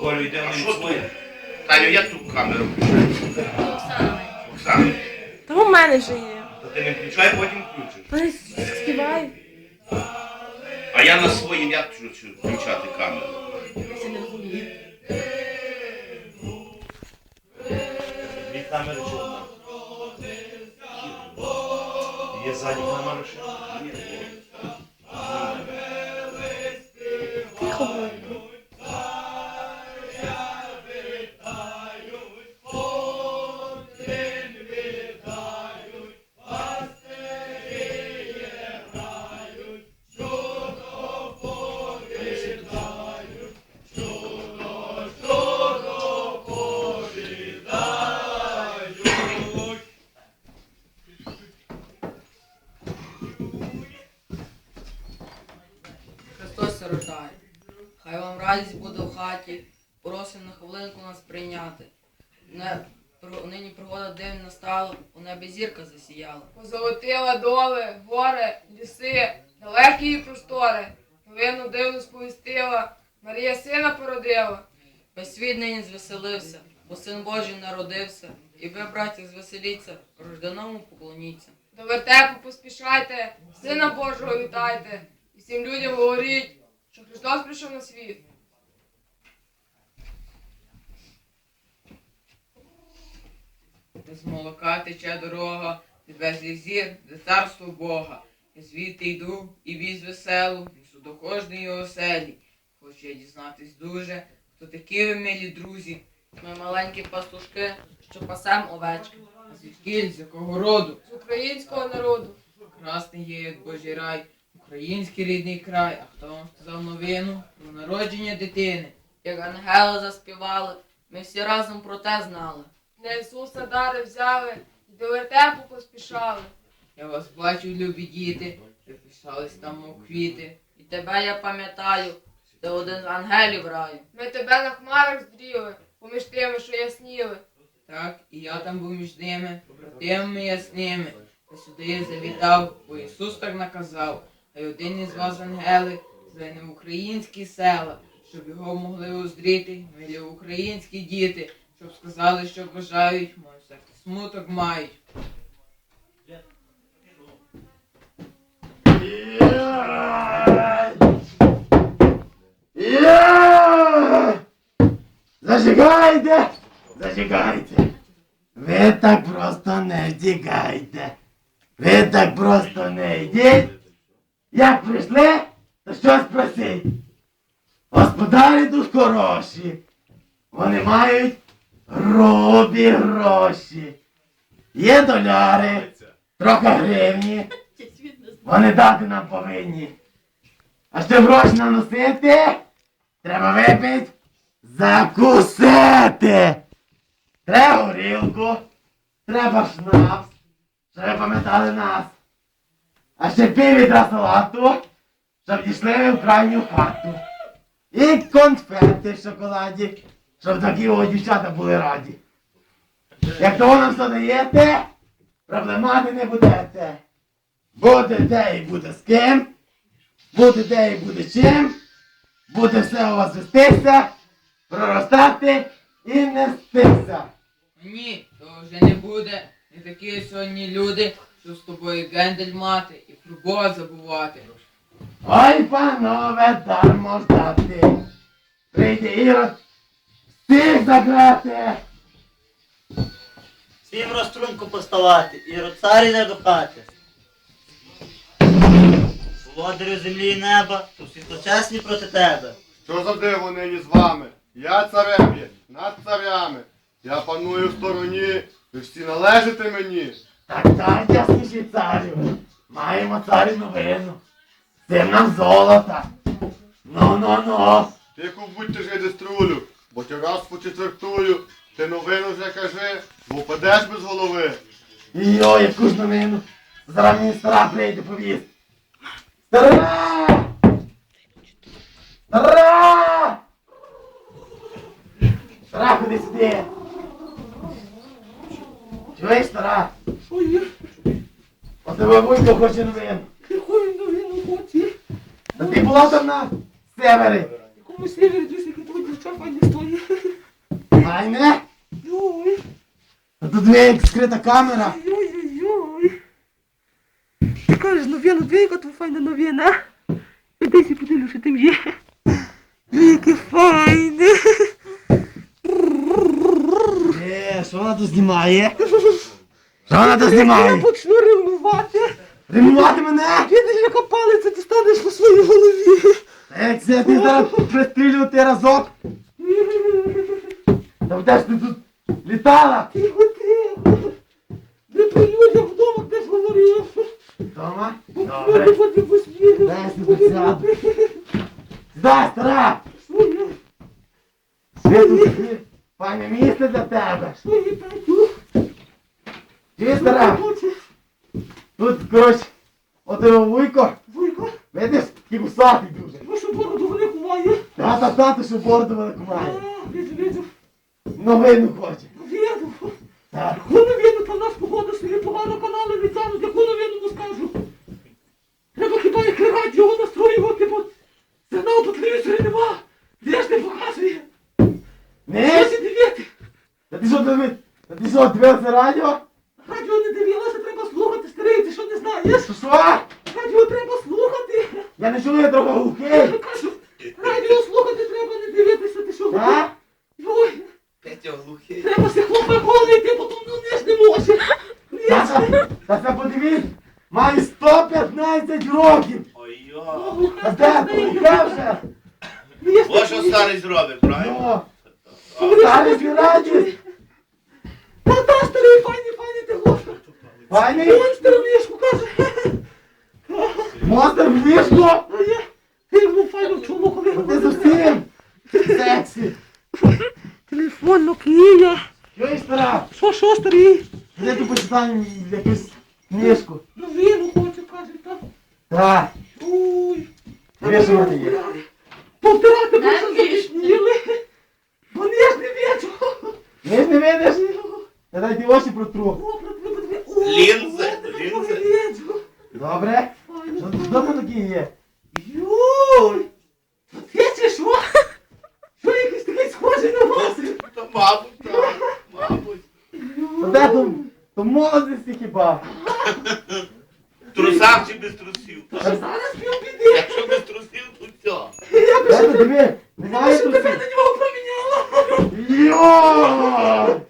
Колю йде А на що своє. Таню, як ту камеру включаю? Оксана, Та у мене вже є. Та ти не включай, потім включиш. Вони співай. А я на своїм як включу включати камеру? Хай вам радість буде в хаті, просимо на хвилинку нас прийняти. Не, про- нині пригода дивна настала, у небі зірка засіяла. Позолотила доли, гори, ліси, далекі і простори. Новину дивну сповістила, Марія сина породила. Весь світ нині звеселився, бо син Божий народився. І ви, браті, звеселіться, рожданому поклоніться. До вертепу поспішайте, сина Божого вітайте. І всім людям говоріть, що Христос прийшов на світ. З молока тече дорога, від безліх зір, де царство Бога. Я звідти йду і віз веселу, несу до кожної оселі. Хочу я дізнатись дуже, хто такі ви милі друзі. Ми маленькі пастушки, що пасем овечки. А звідкіль, з якого роду? З українського народу. Красний є, як Божий рай, український рідний край. А хто вам сказав новину про народження дитини? Як ангели заспівали, ми всі разом про те знали. На Ісуса дари взяли і до вертепу поспішали. Я вас бачу, любі діти, ви пишались там, мов квіти. І тебе я пам'ятаю, ти один з ангелів раю. Ми тебе на хмарах здріли, поміж тими, що ясніли. Так, і я там був між ними, побратимами ясними. Та сюди я завітав, бо Ісус так наказав. А й один із вас, ангели, звене в українські села, щоб його могли уздріти, милі українські діти, щоб сказали, що бажають, мой всякий смуток мають. Зажигайте! Зажигайте! Ви так просто не втікайте! Ви так просто не йдіть! Як прийшли, то щось просіть! Господарі тут хороші! Вони мають грубі гроші! Є доляри, трохи гривні. Вони дати нам повинні. А щоб гроші наносити, треба випити, закусити. Треба горілку, треба шнапс, щоб ви пам'ятали нас. А ще піввідра салату, щоб дійшли ви в крайню хату. І конфети в шоколаді, щоб такі о дівчата були раді. Як того нам все даєте, проблемати не будете. Буде де і буде з ким. Буде де і буде чим, буде все у вас вестися, проростати і нестися. Ні, то вже не буде. Не такі сьогодні люди, що з тобою гендель мати Бога забувати. Ой, панове, дармо ждати. Прийде ірод, всіх заграти. Всім розструнку поставати і роцарі не до хати. Володарю землі і неба, то всі почесні проти тебе. Що за диво нині з вами? Я царем є, над царями. Я паную в стороні, ви всі належите мені. Так так, ясніші царю. Маємо царю новину. Це нам золота. Ну, ну, ну. Яку будьте ж деструлю, бо ти раз почетвертую, ти новину вже кажи, бо падеш без голови. Йо, яку ж новину. Зараз мені стара прийде повість. Стара! Стара, ходи сюди. Чуєш, стара? От тебе вуйко хоче новин. Якою новину хоче? Та ти була там на севері. Якому севері десь які тут що файне стоїть. Файне? Ой, А тут дві як скрита камера. ой-ой-ой. Ти кажеш, новина, дві, яка тут файна новина. Іди сі подивлю, що там є. Яке файне. Е, що вона тут знімає? Що вона Я знімає? почну ревнувати. Римувати мене? Видиш, яка палиця дістанеш по своїй голові. Як це ти зараз пристрілювати разок? Та де ж ти тут літала? Тихо, тихо. Не при людях вдома десь говорив. Дома? Добре. Добре. Посміли. Дай сюди. Сідай, стара! Світу тобі файне місце для тебе. своє п'ятю. Стара? Тут, коротше, от його вуйко, Вуйко, видиш, такий гусатий дуже. ви що бороду велику має? Та та та, ти що бороду велику має. Віду, віду, Новину хоче. віду. Так. Яку новину, та в нас погода собі погано канали не яку новину не скажу. Треба хіба як радіо настроювати, бо сигнал по телевізорі нема. Де ж не показує? Не? Що сі дивити? Та ти що диви? Та ти що дивився? Радіо не дивилася, треба слухати, старий, ти що? Що що? Радіо треба слухати. Я не чую, я трохи глухий. Я кажу, радіо слухати треба не дивитися, ти що? Так? Ой, Петя глухий. треба се хлопа голити, потім ну не ж не може. Та це, та це подивись, має 115 років. Ой-йо. А де глухе вже? Ось що старий зробить, правильно? Ну, старий свій радість. Та та старий, ти гоша. Файний Монстр в ліжку каже. монстр в ліжку. А я, ти йому файно Ти зовсім сексі. Телефон Nokia. Чуєш, стара? Що, що, старий? Де ти почитай якусь книжку? Новину хоче, каже, так. Так. Ой. Вони є? Повтирати просто запішніли. Вони ж не бачу. Ми ж не видиш? Я дай ті очі протру. О, протри, протри. О, Лінзи, о, тебе лінзи. погляджу. Добре? Файно. Що що там такі є? Йой! Ти чи що? Що якийсь такий схожий на вас? Та мабуть, так. Мабуть. Та де то, то молодості хіба? В трусах чи без трусів? Зараз півбіди. Якщо без трусів, то все. Я Де ще то тебе, диви? Немає щоб тебе трусів. на нього проміняла. Йо!